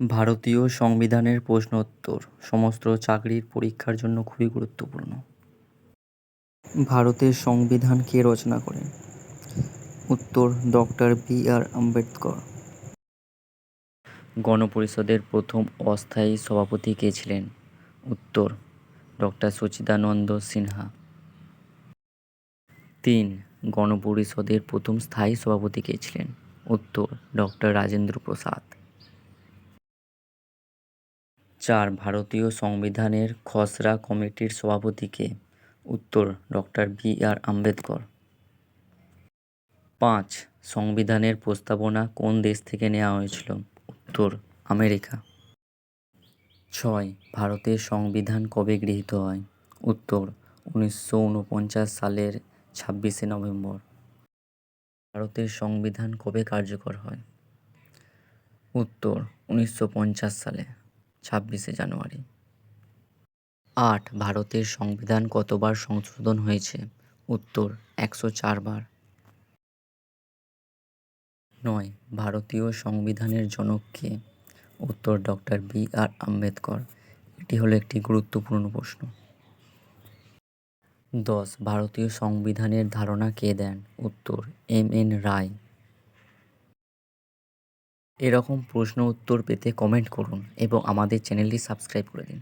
ভারতীয় সংবিধানের প্রশ্নোত্তর, সমস্ত চাকরির পরীক্ষার জন্য খুবই গুরুত্বপূর্ণ। ভারতের সংবিধান কে রচনা করেন উত্তর ডক্টর বি আর আম্বেদকর। গণপরিষদের প্রথম অস্থায়ী সভাপতি কে ছিলেন? উত্তর ডক্টর সচিদানন্দ সিনহা। তিন গণপরিষদের প্রথম স্থায়ী সভাপতি কে ছিলেন? উত্তর ডক্টর রাজেন্দ্র প্রসাদ। চার ভারতীয় সংবিধানের খসড়া কমিটির সভাপতি কে উত্তর, ডক্টর বি আর আম্বেদকর। পাঁচ, সংবিধানের প্রস্তাবনা কোন দেশ থেকে নেওয়া হয়েছিল? উত্তর, আমেরিকা। ছয়, ভারতের সংবিধান কবে গৃহীত হয়? উত্তর, উনিশশো উনপঞ্চাশ সালের ছাব্বিশে নভেম্বর। ভারতের সংবিধান কবে কার্যকর হয়? উত্তর, উনিশশো পঞ্চাশ সালে। ছাব্বিশে জানুয়ারি। আট, ভারতের সংবিধান কতবার সংশোধন হয়েছে? উত্তর, একশো চারবার নয়, ভারতীয় সংবিধানের জনক কে? উত্তর, ডক্টর বি আর আম্বেদকর। এটি হলো একটি গুরুত্বপূর্ণ প্রশ্ন। দশ, ভারতীয় সংবিধানের ধারণা কে দেন? উত্তর, এম এন রায়। এরকম প্রশ্ন উত্তর পেতে কমেন্ট করুন এবং আমাদের চ্যানেলটি সাবস্ক্রাইব করে দিন।